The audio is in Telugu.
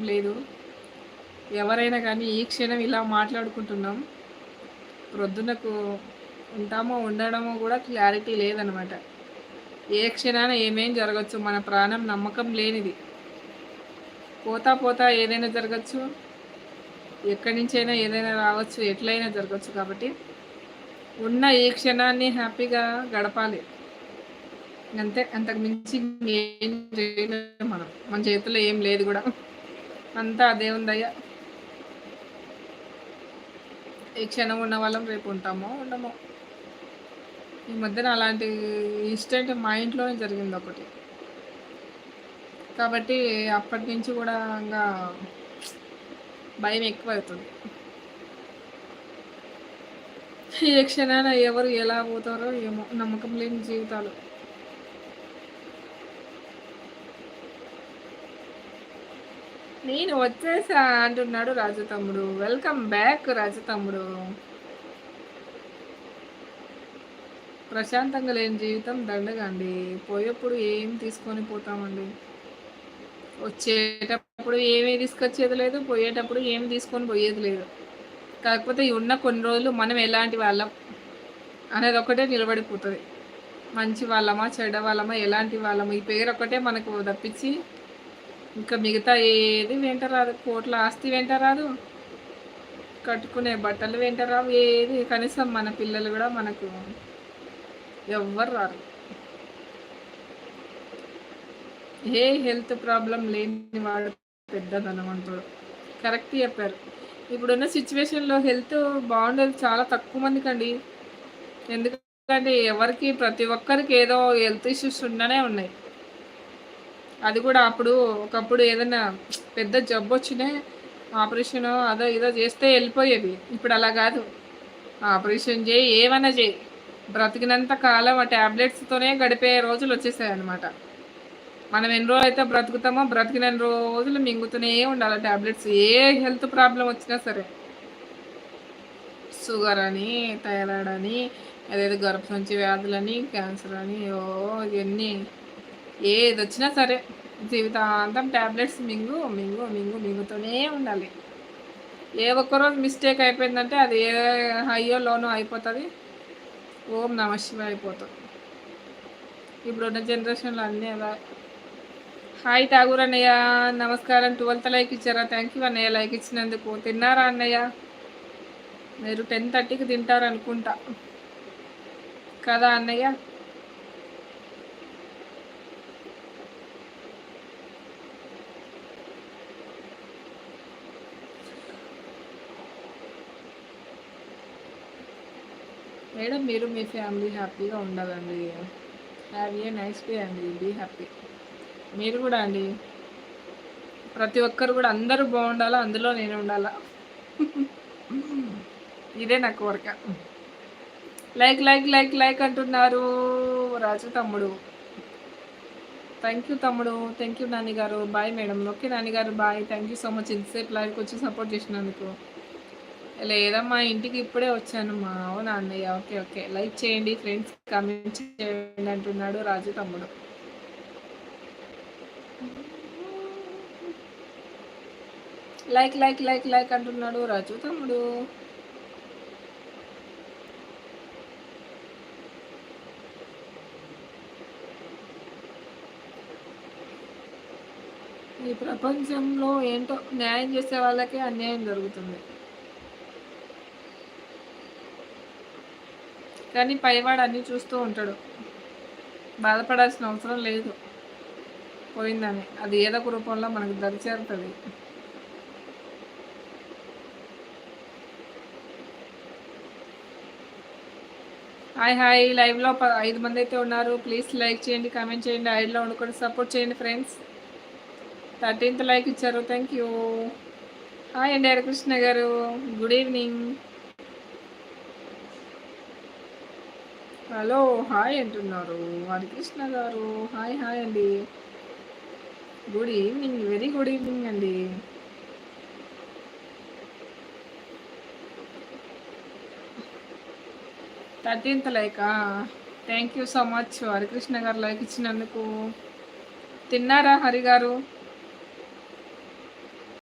లేదు. ఎవరైనా కానీ ఈ క్షణం ఇలా మాట్లాడుకుంటున్నాం ప్రొద్దునకు ఉంటామో ఉండడమో కూడా క్లారిటీ లేదనమాట. ఏ క్షణాన ఏమేం జరగచ్చు? మన ప్రాణం నమ్మకం లేనిది. పోతా పోతా ఏదైనా జరగచ్చు? ఎక్కడి నుంచైనా ఏదైనా రావచ్చు ఎట్లయినా జరగచ్చు కాబట్టి ఉన్న ఈ క్షణాన్ని హ్యాపీగా గడపాలి. అంతే అంతకు మించి ఏం చేయలేదు మనం. మన చేతిలో ఏం లేదు కూడా. అంతా దేవుని దయ. ఈ క్షణం ఉన్న వాళ్ళం రేపు ఉంటామో ఉండమో. ఈ మధ్యన అలాంటి ఇన్సిడెంట్ మా ఇంట్లోనే జరిగింది ఒకటి. కాబట్టి అప్పటి నుంచి కూడా ఇంకా భయం ఎక్కువ అవుతుంది ఏ క్షణాన ఎవరు ఎలా పోతారో ఏమో నమ్మకం లేని జీవితాలు. నేను వచ్చేసా అంటున్నాడు రాజు తమ్ముడు. వెల్కమ్ బ్యాక్ రాజు తమ్ముడు. ప్రశాంతంగా లేని జీవితం దండగండి అండి. పోయేప్పుడు ఏం తీసుకొని పోతామండి? వచ్చేటప్పుడు ఏమీ తీసుకొచ్చేది లేదు పోయేటప్పుడు ఏమి తీసుకొని పోయేది లేదు. కాకపోతే ఉన్న కొన్ని రోజులు మనం ఎలాంటి వాళ్ళం అనేది ఒకటే నిలబడిపోతుంది. మంచి వాళ్ళమా చెడ్డ వాళ్ళమా ఎలాంటి వాళ్ళమా ఈ పేరు ఒకటే మనకు తప్పించి ఇంకా మిగతా ఏది వెంట రాదు కోట్ల ఆస్తి వెంట రాదు కట్టుకునే బట్టలు వెంట రావు ఏది కనీసం మన పిల్లలు కూడా మనకు ఎవ్వరు రారు. ఏ హెల్త్ ప్రాబ్లం లేని వాడు పెద్ద ధనవంతుడు కరెక్ట్ చెప్పారు. ఇప్పుడున్న సిచ్యువేషన్లో హెల్త్ బాగుండేది చాలా తక్కువ మందికి అండి ఎందుకంటే ఎవరికి ప్రతి ఒక్కరికి ఏదో హెల్త్ ఇష్యూస్ ఉండనే ఉన్నాయి. అది కూడా అప్పుడు ఒకప్పుడు ఏదైనా పెద్ద జబ్బు వచ్చినా ఆపరేషన్ అదో ఇదో చేస్తే వెళ్ళిపోయేది. ఇప్పుడు అలా కాదు. ఆపరేషన్ చేయి ఏమైనా చేయి. బ్రతికినంత కాలం ఆ ట్యాబ్లెట్స్తోనే గడిపే రోజులు వచ్చేసాయి అనమాట మనం ఎన్ని రోజులు అయితే బ్రతుకుతామో బ్రతికిన రోజులు మింగుతూనే ఉండాలి ట్యాబ్లెట్స్ ఏ హెల్త్ ప్రాబ్లం వచ్చినా సరే. షుగర్ అని థైరాయిడ్ అని అదేదో గర్భసంచి వ్యాధులని క్యాన్సర్ అని ఓ ఇవన్నీ ఏది వచ్చినా సరే. జీవితాంతం ట్యాబ్లెట్స్ మింగు మింగు మింగు మింగుతూనే ఉండాలి. ఏ ఒక్కరోజు మిస్టేక్ అయిపోయిందంటే అది ఏ హయ్యో లోనో అయిపోతుంది. ఓం నమ శివ అయిపోతుంది. ఇప్పుడున్న జనరేషన్లో అన్నీ అలా. హాయ్ ఠాగూర్ అన్నయ్య నమస్కారం. ట్వెల్త్ లైక్ ఇచ్చారా? థ్యాంక్ యూ అన్నయ్య లైక్ ఇచ్చినందుకు. తిన్నారా అన్నయ్య? మీరు టెన్ థర్టీకి తింటారు అనుకుంటా కదా అన్నయ్య? మేడం మీరు మీ ఫ్యామిలీ హ్యాపీగా ఉండాలండి హ్యావ్ ఏ నైస్ డే అండి. Be happy. మీరు కూడా అండి. ప్రతి ఒక్కరు కూడా అందరూ బాగుండాలా? అందులో నేను ఉండాలా? ఇదే నా కోరిక లైక్ లైక్ లైక్ లైక్ అంటున్నారు రాజు తమ్ముడు. థ్యాంక్ యూ తమ్ముడు. థ్యాంక్ యూ నాన్నగారు. గారు బాయ్ మేడం. ఓకే నాన్నగారు. గారు bye thank you so much ఇంతసేపు లైవ్కి వచ్చి సపోర్ట్ చేసినందుకు. లేదమ్మా ఇంటికి ఇప్పుడే వచ్చాను మా అవునా అన్నయ్య ఓకే ఓకే. లైక్ చేయండి ఫ్రెండ్స్ కామెంట్ చేయండి అంటున్నాడు రాజు తమ్ముడు. లైక్ లైక్ లైక్ లైక్ అంటున్నాడు రాజు తమ్ముడు. ఈ ప్రపంచంలో ఏంటో న్యాయం చేసే వాళ్ళకే అన్యాయం జరుగుతుంది. కానీ పైవాడు అన్నీ చూస్తూ ఉంటాడు. బాధపడాల్సిన అవసరం లేదు. పోయిందని. అది ఏదో ఒక రూపంలో మనకు దరిచేరుతుంది. Hi hi. లైవ్లో ఐదు మంది అయితే ఉన్నారు. ప్లీజ్ లైక్ చేయండి కామెంట్ చేయండి ఐడ్లో వండుకొని సపోర్ట్ చేయండి ఫ్రెండ్స్. థర్టీన్త్ లైక్ ఇచ్చారు. Thank you. హాయ్ అండి హరికృష్ణ గారు. Good evening. హలో హాయ్ అంటున్నారు. హరికృష్ణ గారు హాయ్ హాయ్ అండి. Good evening very good evening అండి. Thirteenth Lyca? Thank you so much Harikrishna గారు లైక్ ఇచ్చినందుకు. తిన్నారా హరి గారు?